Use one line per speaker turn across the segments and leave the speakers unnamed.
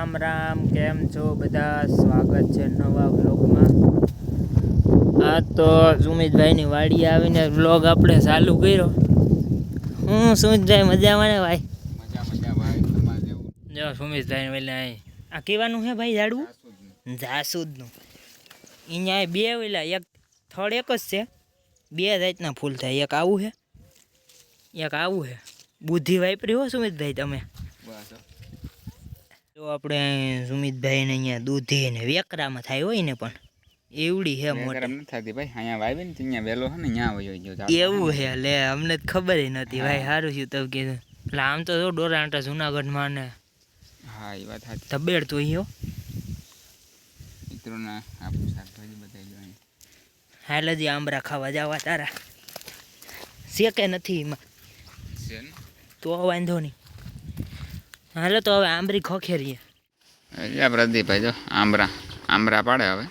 રામ રામ, કેમ છો? બધા સ્વાગત છે નવા વ્લોગમાં. આ તો સુમિતભાઈની વાડી આવીને વ્લોગ આપણે ચાલુ કર્યો. હું સુમિતભાઈ, મજામાં ને ભાઈ? જો, સુમિતભાઈ વેલા આ કેવાનું છે ભાઈ, ઝાડવું? જાસૂદનું અહીંયા બે વેલા એક થળ એક જ છે. બે જાતના ફૂલ થાય. એક આવું છે એક આવું છે બુદ્ધિ વાપરી હો સુમિતભાઈ તમે.
બસ.
જો આપણે સુમિતભાઈને અહીંયા દૂધી ને વેકરામાં થાય હોય ને પણ એવડી
મેં
મોટી.
નથી થતી ભાઈ અહીંયા વાવી ને ત્યાં વેલો છે ને ત્યાં વયો ગયો
એવું હે લે અમને તો ખબર નથી ભાઈ સારું થયું તમે કીધું એટલે આમ તો જો ડોરાંટા જુનાગઢમાં ને
હા એ વાત સાચી.
ધબેડ તો ઈયો
મિત્રોને આપણું શાકભાજી બતાવી દો
હાલ હજી આંબરા ખાવા જવા તારા. શેકે નથી એમાં. તો વાંધો નહીં. હાલો તો હવે આંબરી ખોખેરીએ.
જા પ્રદીપભાઈ જો આંબરા. આંબરા પાડે હવે.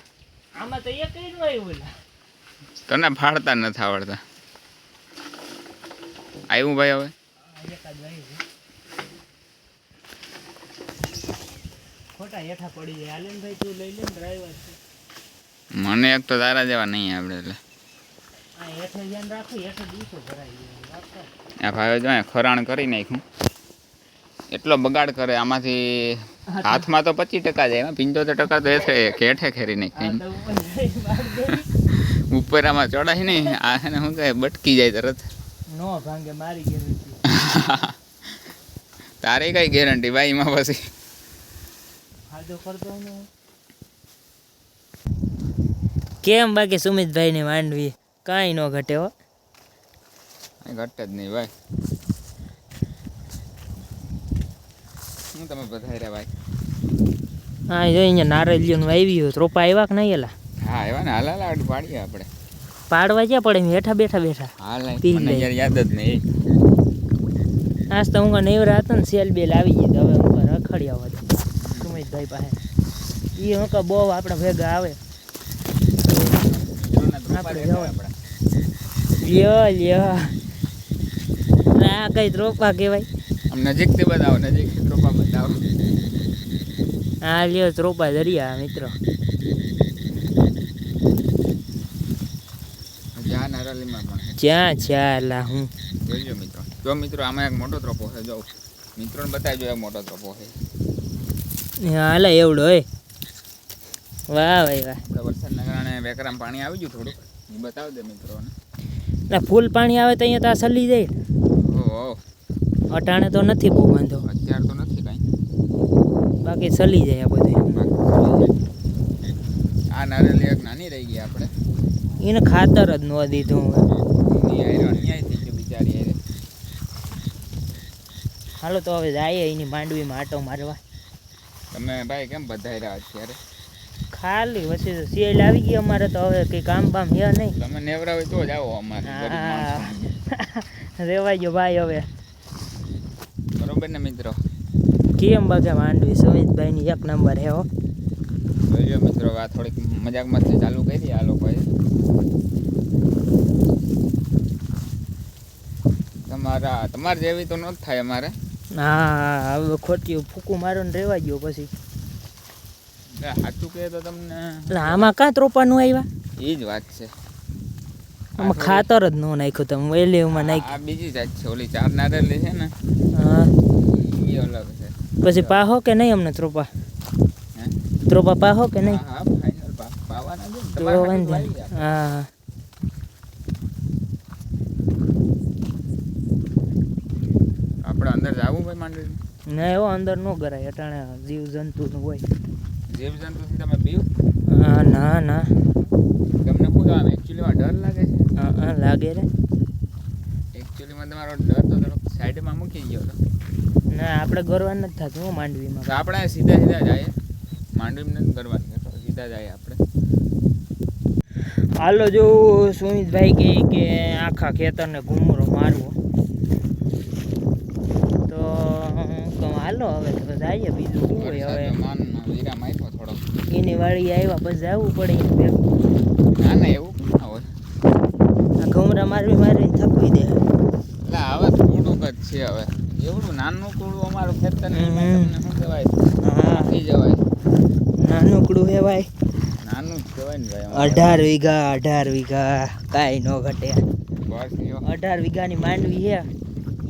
આમાં તો એક જ આવ્યું
તને ફાડતા નથી આવડતા. આવ્યું ભાઈ હવે?
ખોટા હેઠા પડી જાય. હાલે ભાઈ તું લઈ લે ને ડ્રાઈવર
મને એક તો તારા જેવા નહીં આવડે એટલે.
આ હેઠે ધ્યાન રાખો હેઠે દિવસો ભરાઈ જાય.
આ ભાઈ જો ખરાણ કરી નાખ્યું. એટલો બગાડ કરે આમાંથી હાથમાં તો પચીસ ટકા જાય એમાં પંચોતેર ટકા તો એ છે કેઠે ખેરી
નહીં ઉપર
આમાં ચડાય નહીં આ એને શું કહે બટકી જાય તરત.
નો ભાંગે મારી ગેરંટી.
તારી કઈ ગેરંટી ભાઈ એમાં પછી?
કેમ બાકી સુમિતભાઈ ની માંડવી? કાંઈ ન ઘટે હો.
ઘટે જ નહીં ભાઈ. હું તમે બધા રહ્યા ભાઈ?
હા જો અહીંયા નારળિયું વાવ્યું રોપા આવ્યા કે નહીં એલા?
હા એવા ને. હાલા લાડ પાડીએ આપણે.
પાડવા જ્યાં પડે બેઠા હેઠા બેઠા બેઠા.
હાલ મને યાર યાદ જ નહીં.
આજ તો હું નેવરા હતા ને સેલ બેલ આવી ગઈ તો હવે હું રખડી આવવા દે સુમિતભાઈ પાસે. એ હું કે બહુ આપણા ભેગા આવે. આપણે જવાનું. લ્યો લ્યો. આ કઈ રોપા કહેવાય.
નજીકથી બતાવો નજીકથી ટ્રોપા બતાવો.
આ લ્યો ત્રોપા દરિયા મિત્રો.
જ્યાં નારાલીમાં પણ છે.
જ્યાં ચાલા હું.
જોઈજો મિત્રો. જો મિત્રો આમાં એક મોટો ત્રોપો છે જો. મિત્રોને બતાવજો એક મોટો ત્રોપો છે.
હાલે એવડો હોય વાહ ભાઈ વાહ.
વરસાદના કારણે વેકરામ પાણી આવી ગયું થોડુંક. બતાવ દે મિત્રોને.
ફૂલ પાણી આવે તો અહીંયા તો આ સલી જાય.
ઓહો.
અટાણે તો નથી બહુ વાંધો.
અત્યારે તો નથી કાંઈ.
બાકી ચલી જાય આ બધું
આ નારેલી એક નાની રહી ગઈ આપણે.
એને ખાતર જ ન દીધું હાલો તો હવે જાય એની માંડવીમાં આટો મારવા.
તમે ભાઈ કેમ બધાઈ રહ્યા અત્યારે?
ખાલી પછી તો સિયાલ આવી ગઈ અમારે તો હવે કંઈ કામ બામ હે નહીં.
તમે નેવરા હોય તો જ આવો અમારે
રેવાય. ગયો ભાઈ હવે.
બરોબર ને મિત્રો?
કેમ બાગે માંડવી? સુમિતભાઈની એક નંબર હે હો.
જોઈજો મિત્રો આ થોડીક મજાક મસ્તી ચાલુ કરી આ લોકોએ. તમારા તમારે જેવી તો ન થાય અમારે.
હા હવે ખોટી ફૂકું મારો ને રેવા ગયો પછી.
સાચું કહે તો તમને
એટલે આમાં કાં ત્રોપાનું આવ્યા
એ જ વાત છે.
આમાં ખાતર જ ન નાખ્યું તમે વેલીમાં નાખ્યું.
આ બીજી જાત છે ઓલી ચાર નારેલી છે ને.
હા. પછી પાહો કે નહીં અમને ત્રોપા?
હે?
ત્રોપા પાહો કે નહીં?
હા. આપણે. અંદર જવું ભાઈ માંડવી
ના એવો અંદર ન કરાય અટાણે જીવ જંતુનું હોય.
જીવ જંતુથી તમે બીવ?
હા ના ના.
તમને શું આમ એકચ્યુઅલીમાં ડર લાગે છે?
હા હા લાગે રે.
એકચ્યુઅલીમાં તમારો ડર તો થોડોક સાઈડમાં મૂકી ગયો હતો.
ના આપણે ગરવાન નથી થતું હો માંડવીમાં.
આપણે સીધા સીધા જાય માંડવી નથી ગરવાન સીધા જાય આપણે.
હાલો જો સુમિતભાઈ કહે કે આખા ખેતરને ઘૂમરો મારવો. તો હાલો હવે તો જઈએ બીજું શું હોય હવે. એની વાળી આવ્યા પછી જવું પડે
ના ના એવું
ઘૂમરા મારવી મારીને થકવી દે
એટલે હવે અમારું ખેતર શું કહેવાય? થઈ
ભાઈ
નાનું જ કહેવાય ને ભાઈ
અઢાર વીઘા અઢાર વીઘા કાંઈ ન ઘટે. અઢાર વીઘાની માંડવી છે.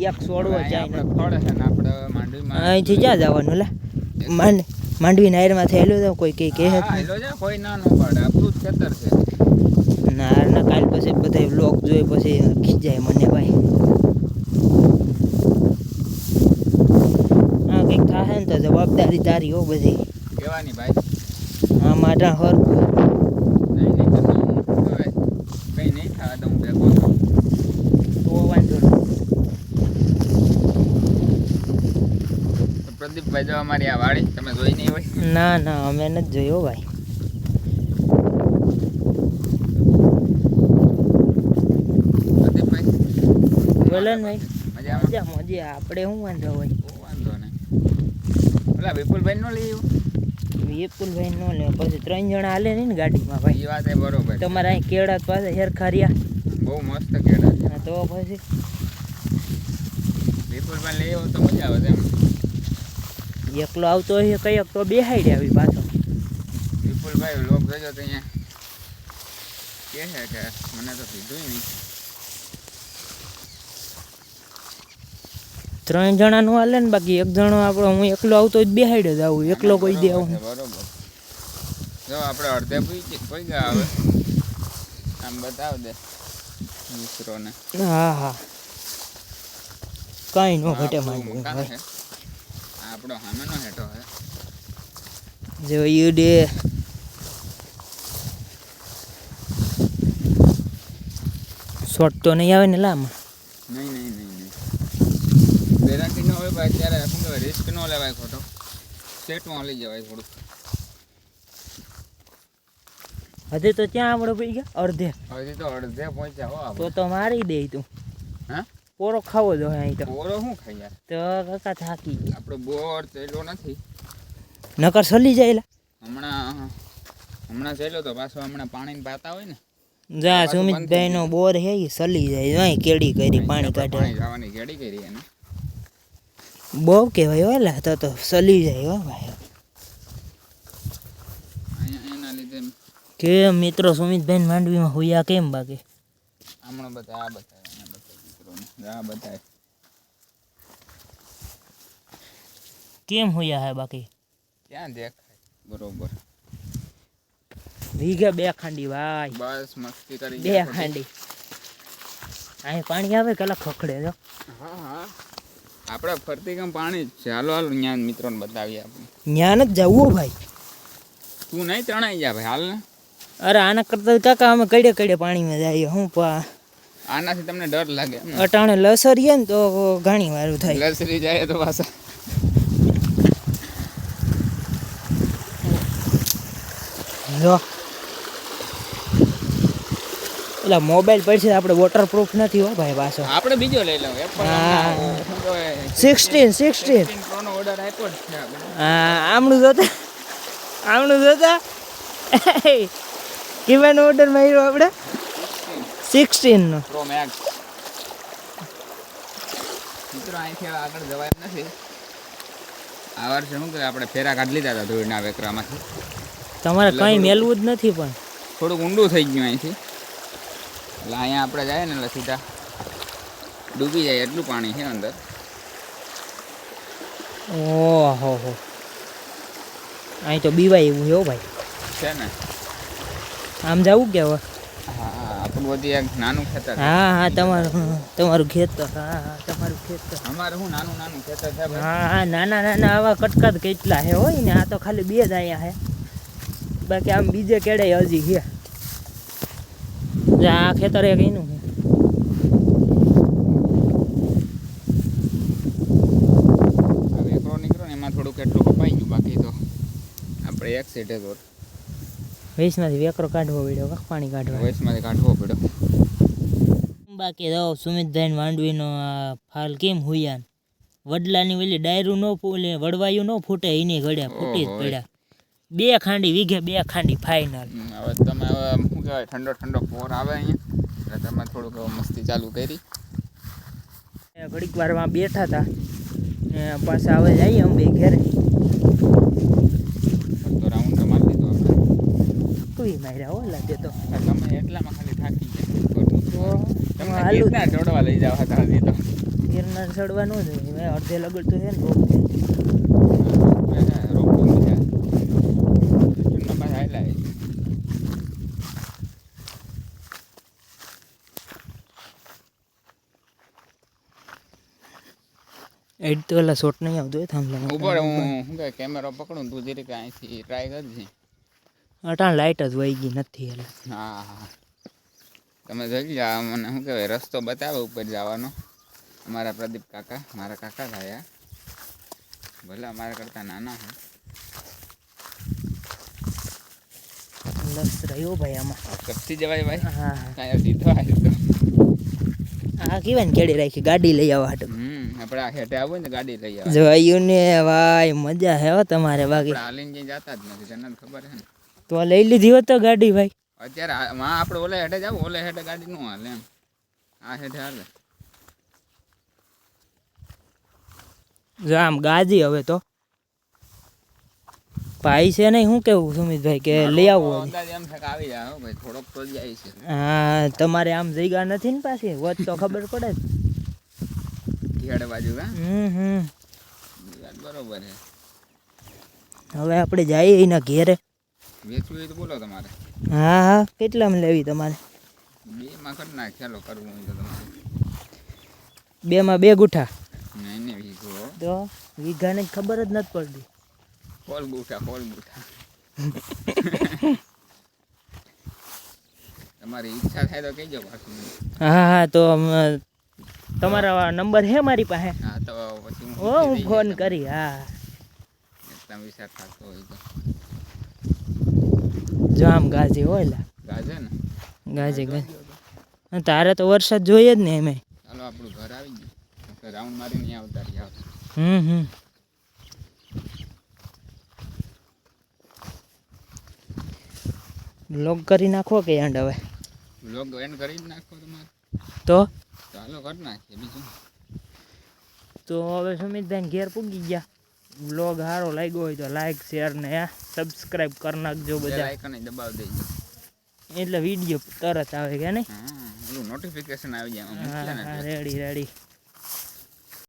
એક
સોળવો
જાય
ખડ છે ને આપણે માંડવીમાં
અહીંથી ક્યાં જવાનું લા. માંડ માંડવી નાયરમાં થયેલું તો કોઈ કઈ કહે
કોઈ ના નો પાડે. આપણું જ ખેતર છે.
ના ના કાલ પછી બધા બ્લોક જોઈ પછી ખીજાય મને ભાઈ હા કંઈક થાય ને તો જવાબદારી તારી હો બધી.
કેવાની ભાઈ?
આ માટા હર
નહીં નહીં હું થવા દઉં ભેગો તો
વાંધો
પ્રદીપભાઈ જો અમારી આ વાડી તમે જોઈ નહીં હોય?
ના ના અમે નથી જોયો ભાઈ. બોલો ને ભાઈ. મજા મજા આપણે શું વાંધો હોય?
વાંધો નહીં. ઓલા વિપુલભાઈ નો લઈ
વિપુલભાઈ નો લે પછી ત્રણ જણા હાલે નહીં ને ગાડીમાં ભાઈ.
એ વાત એ બરોબર.
તમારા અહીં કેળા પાસે હેરખારિયા.
બહુ મસ્ત કેળા છે.
તો પછી?
વિપુલભાઈ લઈ આવો તો મજા આવે એમ.
એકલો આવતો હોય કંઈક તો બેહાડી આવી પાછો.
વિપુલભાઈ લોક થયો તો અહીંયા. કહે છે કે? મને તો કીધું નહીં
ત્રણ જણાનું હાલે ને બાકી એક જણો આપણો હું એકલો આવતો જ બેહાડ્યો જ આવું એકલો કોઈ દે આવું.
જો આપણે અડધે કોઈ ગયા આવે આમ બતાવ દે મિત્રોને.
હા હા. કઈ નો ઘટે માંડવું
આપણો સામેનો હેઠો છે.
જોયું ડે શોર્ટ તો નહીં આવે ને લામાં
નહીં નહીં નહીં. ભાઈ ત્યારે શું કહેવાય રિસ્ક ન લેવાય ખોટો. સેટમાં લઈ જવાય થોડુંક.
હજી તો ત્યાં આપણે પડી ગયા? અડધે.
હજી તો અડધે પહોંચ્યા હો
તો તો મારી દે તું.
હા?
પોરો ખાવો જો અહીં તો.
પોરો શું ખાઈ યાર?
તો કાકા થાકી ગયા.
આપણો બોર ચેલો નથી.
નકર સલી જાયલા
હમણાં હમણાં ચેલો તો પાછો હમણાં પાણીને પાતા હોય ને.
જા સુમિતભાઈ નો બોર હે સલી જાય. અહીં કેડી કરી પાણી કાઢે.
પાણી જવાની કેડી કરી એને.
બહુ કહેવાય ઓલા તો તો સલી જાય હો ભાઈ. કે મિત્રો સુમિતભાઈ માંડવીમાં હોયા કેમ બાકી?
હમણાં બધા આ બતાવે મિત્રોને. આ બતાવે.
કેમ હુયા હે બાકી?
ક્યાં દેખાય? બરોબર.
વીઘે બે ખાંડી ભાઈ.
બસ મસ્તી કરી
બે ખાંડી. અહીં પાણી આવે કલા ખખડે જો?
હા હા. આપણે ફરતી કેમ પાણી જ છે? હાલો હાલો ત્યાં મિત્રોને બતાવીએ આપણે.
જ્ઞાન જ જવું ભાઈ.
તું નહીં તણાઈ જા ભાઈ હાલ ને.
અરે આના કરતા કાકા અમે કડે કડે પાણીમાં જઈએ હું પા
આનાથી તમને ડર લાગે?
અટાણે લસરીએ ને તો ઘણી વાર થાય.
લસરી જાય તો પાછા.
લો. એટલે મોબાઈલ પડશે આપણે વોટરપ્રૂફ નથી હો ભાઈ પાછો.
આપણે બીજો લઈ લઉં
હા. સિક્સટીન સિક્સટીન
16 Pro ઓર્ડર આપ્યો છે
હા આમણું જોતા આમણું જોતા. કેવાનો ઓર્ડર માર્યો આપણે.
16
સિક્સટીનનો
પ્રો મેક્સ મિત્રો અહીંથી આગળ જવાય એમ નથી. આ વર્ષે શું કે આપણે ફેરા કાઢી લીધા હતા ધોળના વેકરામાંથી.
તમારે કંઈ મેલવું જ નથી પણ.
થોડુંક ઊંડું થઈ ગયું અહીંથી. એટલે અહીંયા આપણે જાય ને એટલે સીધા ડૂબી જાય એટલું પાણી છે અંદર.
ઓહો હો. અહીં તો બીવાય એવું છે હો ભાઈ.
છે ને?
આમ જવું કે હવે?
હા આપણું બધી એક નાનું ખેતર
હા હા તમારું તમારું ખેતર હા હા તમારું ખેતર
અમારે શું નાનું નાનું ખેતર છે
હા હા નાના નાના આવા કટકાત કેટલા હે હોય ને આ તો ખાલી બે જ અહીંયા બાકી આમ બીજે કેડે હજી છે. આ ખેતર એક એનું છે.
એમાં થોડુંક એટલું કપાઈ ગયું બાકી તો આપણે એક સીટે
વેસમાંથી વેકરો કાઢવો પડ્યો કાં પાણી કાઢવા.
વેસમાંથી કાઢવો પડ્યો.
બાકી તો સુમિતભાઈ માંડવીનો આ ફાલ કેમ હુયાન? વડલાની વેલી ડાયરું ન ફૂલે વડવાયું ન ફૂટે એની ઘડ્યા ફૂટી જ પડ્યા. બે ખાંડી વીઘે બે ખાંડી ફાઇનલ
હવે તમે હવે શું કહેવાય ઠંડો ઠંડો પોર આવે અહીંયા. એટલે તમે થોડુંક મસ્તી ચાલુ કરી.
ઘડીક વારમાં બેઠા હતા. ને પાછા હવે જઈએ અમે ઘેરે.
તો
માર્યા ઓલા લાગે તો.
તમે એટલામાં ખાલી થાકી ગયા.
તો
તમને
હાલું
ગીરના ચોડવા લઈ જાવ હતા તો.
ગિરનાર ચડવાનું જ અડધે લગડ તો છે ને રોપ
રોકવું મજા ચૂના પાસે આવેલા છે.
એડ તો ઓલા શોટ નહીં આવતો થાંભલા
ઉપર હું શું કહે કેમેરો પકડું તું જરીક અહીંથી ટ્રાય કરજે.
અટાણ લાઇટ જ વહી ગઈ નથી એટલે
હા હા. તમે જોઈ લો મને શું કહેવાય રસ્તો બતાવે ઉપર જવાનો. અમારા પ્રદીપ કાકા મારા કાકા થયા. ભલે અમારા કરતાં નાના છે.
લસ રહ્યો ભાઈ આમાં.
કપસી જવાય ભાઈ?
હા
કાંઈ સીધો આવ્યો તો.
આ કેવાય ને કેડી રાખી ગાડી લઈ આવવા હાટું.
આપણે આ હેઠે આવું ને ગાડી લઈ આવે
જોયું ને ભાઈ મજા હે હો તમારે બાકી.
હાલીને ક્યાંય જતા જ નથી જનન ખબર છે ને.
તો લઈ લીધી હોત તો ગાડી ભાઈ.
અત્યારે માં આપણે ઓલે હેઠે જાવ ઓલે હેઠે ગાડી નું હાલે એમ. આ હેઠે હાલે.
જો આમ ગાજી હવે તો. ભાઈ છે નહીં શું કેવું સુમિતભાઈ કે લઈ
આવી જાય થોડોક તો જાય છે.
હા તમારે આમ જગ્યા નથી ને પાછી? વચ તો ખબર પડે
હેડ બાજુ હા? બરોબર
હવે આપણે જઈએ એના ઘેરે.
વેચવું હોય તો બોલો તમારે.
હા હા. કેટલામાં લેવી તમારે?
બે માં કરી નાખ ચાલો કરવું હોય તો તમારે.
બેમાં બે ગુઠા.
નહીં નહીં વીઘો.
તો વીઘાને ખબર જ નથી પડતી.
Call ગુઠા call ગુઠા. તમારી ઈચ્છા થાય તો કહેજો પાછું.
હા હા તો તમારા નંબર હે મારી પાસે?
હા તો
ઓ હું ફોન કરી હા.
જામ તમે વિચાર થતો હોય તો.
જો આમ ગાજી હોય લા.
ગાજે ને?
ગાજી ગાજી. તારે તો વરસાદ જોઈએ જ ને એમે.
ચાલો આપણું ઘર આવી ગયું. રાઉન્ડ મારીને અહીંયા આવતા રહ્યા
હમ હમ. લોગ કરી નાખો કે એન્ડ હવે?
લોગ એન્ડ કરી નાખો તમારે.
તો?
ચાલો કરી નાખીએ બીજું.
તો હવે સુમિતભાઈ ઘેર પૂગી ગયા. બ્લોગ સારો લાગ્યો હોય તો લાઈક શેર ને સબસ્ક્રાઈબ કરી નાખજો બધા.
આઇકન દબાવી દેજો.
એટલે વીડિયો તરત આવે કે નહીં?
નોટિફિકેશન આવી જાય.
Ready ready